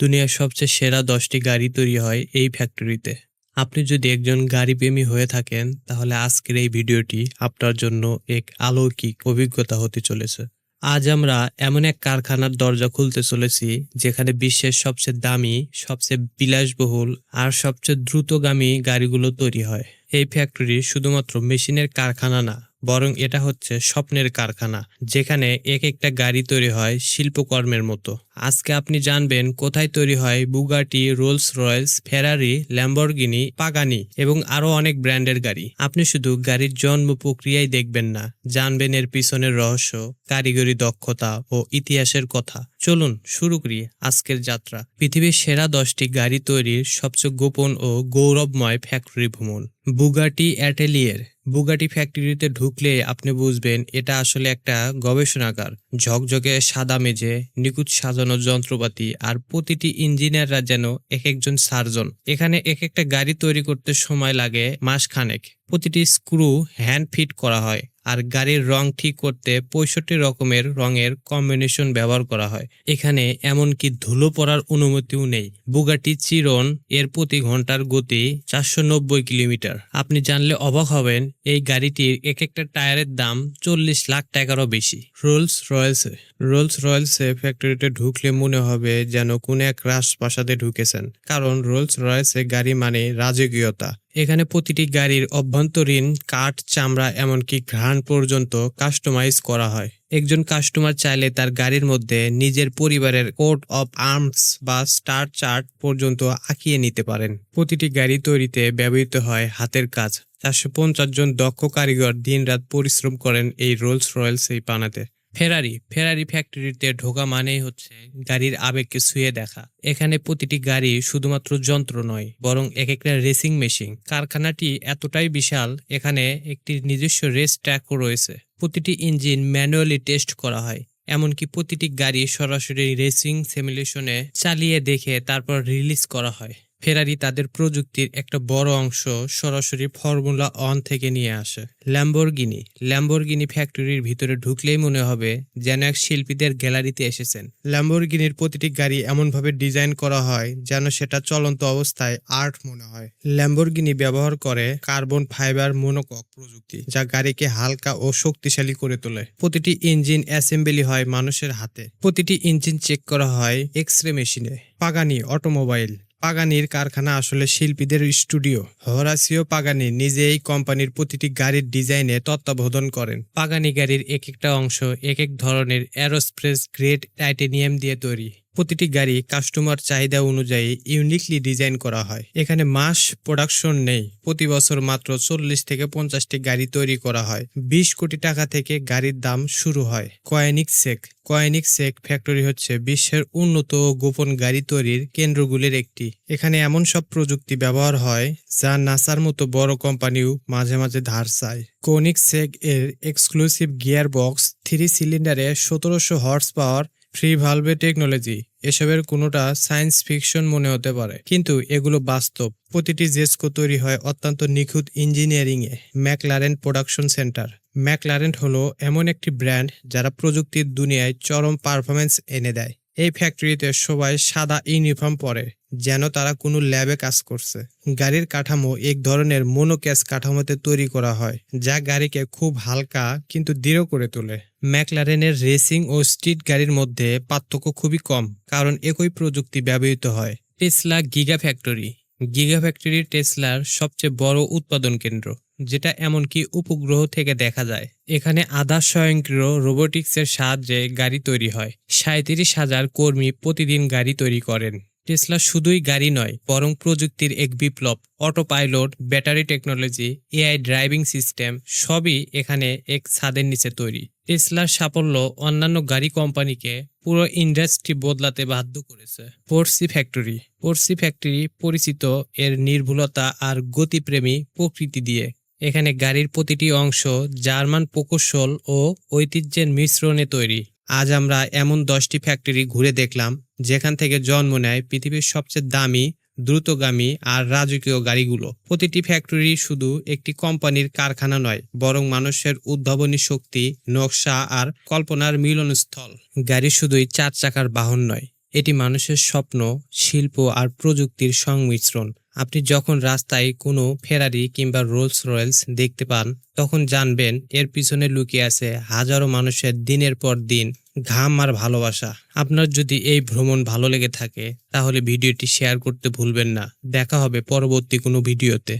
দুনিয়ার সবচেয়ে সেরা দশটি গাড়ি তৈরি হয় এই ফ্যাক্টরিতে আপনি যদি একজন গাড়ি প্রেমী হয়ে থাকেন, তাহলে আজকের এই ভিডিওটি আপনার জন্য এক আলৌকিক অভিজ্ঞতা হতে চলেছে। আজ আমরা এমন এক কারখানার দরজা খুলতে চলেছি, যেখানে বিশ্বের সবচেয়ে দামি, সবচেয়ে বিলাসবহুল আর সবচেয়ে দ্রুতগামী গাড়িগুলো তৈরি হয়। এই ফ্যাক্টরি শুধুমাত্র মেশিনের কারখানা না, বরং এটা হচ্ছে স্বপ্নের কারখানা, যেখানে এক একটা গাড়ি তৈরি হয় শিল্পকর্মের মতো। আজকে আপনি জানবেন কোথায় তৈরি হয় Bugatti, Rolls Royce, Ferrari, Lamborghini, Pagani এবং আরও অনেক ব্র্যান্ডের গাড়ি। আপনি শুধু গাড়ির জন্ম প্রক্রিয়াই দেখবেন না, জানবেন এর পিছনের রহস্য, কারিগরি দক্ষতা ও ইতিহাসের কথা। চলুন শুরু করি আজকের যাত্রা। পৃথিবীর সেরা দশটি গাড়ি তৈরির সবচেয়ে গোপন ও গৌরবময় ফ্যাক্টরি ভ্রমণ। বুগাটি অ্যাটেলিয়ের। বুগাটি ফ্যাক্টরিতে ঢুকলে আপনি বুঝবেন এটা আসলে একটা গবেষণাগার। ঝকঝকে সাদা মেঝে, নিখুঁত সাজানো যন্ত্রপাতি আর প্রতিটি ইঞ্জিনিয়াররা যেন এক একজন সার্জন। এখানে এক একটা গাড়ি তৈরি করতে সময় লাগে মাস খানেক প্রতিটি স্ক্রু হ্যান্ড ফিট করা হয়। আর গাড়ির রং ঠিক করতে পঁয়ষট্টি রকমের রঙের কম্বিনেশন ব্যবহার করা হয়। এখানে এমনকি ধুলো পড়ার অনুমতিও নেই। বুগাটি চিরন এর প্রতি ঘণ্টার গতি চারশো নব্বই কিলোমিটার। আপনি জানলে অবাক হবেন, এই গাড়িটির এক একটা টায়ারের দাম চল্লিশ লাখ টাকারও বেশি। রোলস রয়েলসে। রোলস রয়েলসে ফ্যাক্টরিতে ঢুকলে মনে হবে যেন কোন এক রাজপ্রাসাদে ঢুকেছেন। কারণ রোলস রয়েলসে গাড়ি মানে রাজকীয়তা। এখানে প্রতিটি গাড়ির অভ্যন্তরীণ কাঠ, চামড়া, এমনকি ঘ্রাণ পর্যন্ত কাস্টমাইজ করা হয়। একজন কাস্টমার চাইলে তার গাড়ির মধ্যে নিজের পরিবারের কোড অফ আর্মস বা স্টার চার্ট পর্যন্ত আঁকিয়ে নিতে পারেন। প্রতিটি গাড়ি তৈরিতে ব্যবহৃত হয় হাতের কাজ। চারশো পঞ্চাশ জন দক্ষ কারিগর দিনরাত পরিশ্রম করেন এই রোলস রয়েলস এই বানাতে ফেরারি ফেরারি ফ্যাক্টরিতে ঢোকা মানেই হচ্ছে গাড়ির আবেগকে ছুঁয়ে দেখা। এখানে প্রতিটি গাড়ি শুধুমাত্র যন্ত্র নয়, বরং এক একটা রেসিং মেশিন কারখানাটি এতটাই বিশাল, এখানে একটি নিজস্ব রেস ট্র্যাকও রয়েছে। প্রতিটি ইঞ্জিন ম্যানুয়ালি টেস্ট করা হয়, এমনকি প্রতিটি গাড়ি সরাসরি রেসিং সিমুলেশনে চালিয়ে দেখে তারপর রিলিজ করা হয়। ফেরারি তাদের প্রযুক্তির একটা বড় অংশ সরাসরি ফর্মুলা অন থেকে নিয়ে আসে। ল্যাম্বরগিনি। ল্যাম্বরগিনি ফ্যাক্টরির ভিতরে ঢুকলেই মনে হবে যেন এক শিল্পীদের গ্যালারিতে এসেছেন। ল্যাম্বরগিনির প্রতিটি গাড়ি এমনভাবে ডিজাইন করা হয় যেন সেটা চলন্ত অবস্থায় আর্ট মনে হয়। ল্যাম্বরগিনি ব্যবহার করে কার্বন ফাইবার মোনোকক প্রযুক্তি, যা গাড়িকে হালকা ও শক্তিশালী করে তোলে। প্রতিটি ইঞ্জিন অ্যাসেম্বলি হয় মানুষের হাতে। প্রতিটি ইঞ্জিন চেক করা হয় এক্স রে মেশিনে। Pagani automobile. পাগানির কারখানা আসলে শিল্পীদের স্টুডিও। হরাসিও পাগানি নিজে এই কোম্পানির প্রতিটি গাড়ির ডিজাইনে তত্ত্বাবধান করেন। পাগানি গাড়ির এক একটা অংশ এক এক ধরনের এরোস্প্রেস গ্রেড টাইটেনিয়াম দিয়ে তৈরি। প্রতিটি গাড়ি কাস্টমার চাহিদা অনুযায়ী ইউনিকলি ডিজাইন করা হয়। এখানে মাস প্রোডাকশন নেই, প্রতি বছর মাত্র চল্লিশ থেকে পঞ্চাশটি গাড়ি তৈরি করা হয়। বিশ কোটি টাকা থেকে গাড়ির দাম শুরু হয়। কয়েনিক সেক কয়েনিক সেক ফ্যাক্টরি হচ্ছে বিশ্বের উন্নত ও গোপন গাড়ি তৈরির কেন্দ্রগুলির একটি। এখানে এমন সব প্রযুক্তি ব্যবহার হয়, যা নাসার মতো বড় কোম্পানিও মাঝে মাঝে ধার চায়। কোনিক সেক এর এক্সক্লুসিভ গিয়ার বক্স থ্রি সিলিন্ডারে সতেরোশো হর্স পাওয়ার ফ্রি ভালভে টেকনোলজি, এসবের কোনোটা সায়েন্স ফিকশন মনে হতে পারে। কিন্তু এগুলো বাস্তব। প্রতিটি জেসকো তৈরি হয় অত্যন্ত নিখুঁত ইঞ্জিনিয়ারিং এ ম্যাকলারেন প্রোডাকশন সেন্টার। ম্যাকলারেন্ট হলো এমন একটি ব্র্যান্ড যারা প্রযুক্তির দুনিয়ায় চরম পারফরমেন্স এনে দেয়। এই ফ্যাক্টরিতে সবাই সাদা ইউনিফর্ম পরে। যেন তারা কোনো ল্যাবে কাজ করছে। গাড়ির কাঠামো এক ধরনের মোনোক্যাস কাঠামোতে তৈরি করা হয়, যা গাড়িকে খুব হালকা কিন্তু দৃঢ় করে তোলে। ম্যাকলারেনের রেসিং ও স্ট্রিট গাড়ির মধ্যে পার্থক্য খুবই কম, কারণ একই প্রযুক্তি ব্যবহৃত হয়। Tesla giga factory giga factory টেসলার সবচেয়ে বড় উৎপাদন কেন্দ্র, যেটা এমনকি উপগ্রহ থেকে দেখা যায়। এখানে আধা স্বয়ংক্রিয় রোবোটিক্সের সাহায্যে গাড়ি তৈরি হয়। সাঁত্রিশ হাজার কর্মী প্রতিদিন গাড়ি তৈরি করেন। টেসলা শুধুই গাড়ি নয়, বরং প্রযুক্তির এক বিপ্লব। Auto pilot battery technology, AI driving system সবই এখানে এক ছাদের নিচে তৈরি। টেসলার সাফল্য অন্যান্য গাড়ি কোম্পানিকে পুরো ইন্ডাস্ট্রি বদলাতে বাধ্য করেছে। পোর্সি ফ্যাক্টরি। পোর্সি ফ্যাক্টরি পরিচিত এর নির্ভুলতা আর গতিপ্রেমী প্রকৃতি দিয়ে। এখানে গাড়ির প্রতিটি অংশ জার্মান প্রকৌশল ও ঐতিহ্যের মিশ্রণে তৈরি। আজ আমরা এমন দশটি ফ্যাক্টরি ঘুরে দেখলাম, যেখান থেকে জন্ম নেয় পৃথিবীর সবচেয়ে দামি, দ্রুতগামী আর রাজকীয় গাড়িগুলো। প্রতিটি ফ্যাক্টরি শুধু একটি কোম্পানির কারখানা নয়, বরং মানুষের উদ্ভাবনী শক্তি, নকশা আর কল্পনার মিলনস্থল। গাড়ি শুধুই চার চাকার বাহন নয়, এটি মানুষের স্বপ্ন, শিল্প আর প্রযুক্তির সংমিশ্রণ। আপনি যখন রাস্তায় কোনো ফেরারি কিংবা রোলস রয়েলস দেখতে পান, তখন জানবেন এর পিছনে লুকিয়ে আছে হাজারো মানুষের দিনের পর দিন ঘাম আর ভালোবাসা। আপনার যদি এই ভ্রমণ ভালো লেগে থাকে, তাহলে ভিডিওটি শেয়ার করতে ভুলবেন না। দেখা হবে পরবর্তী কোনো ভিডিওতে।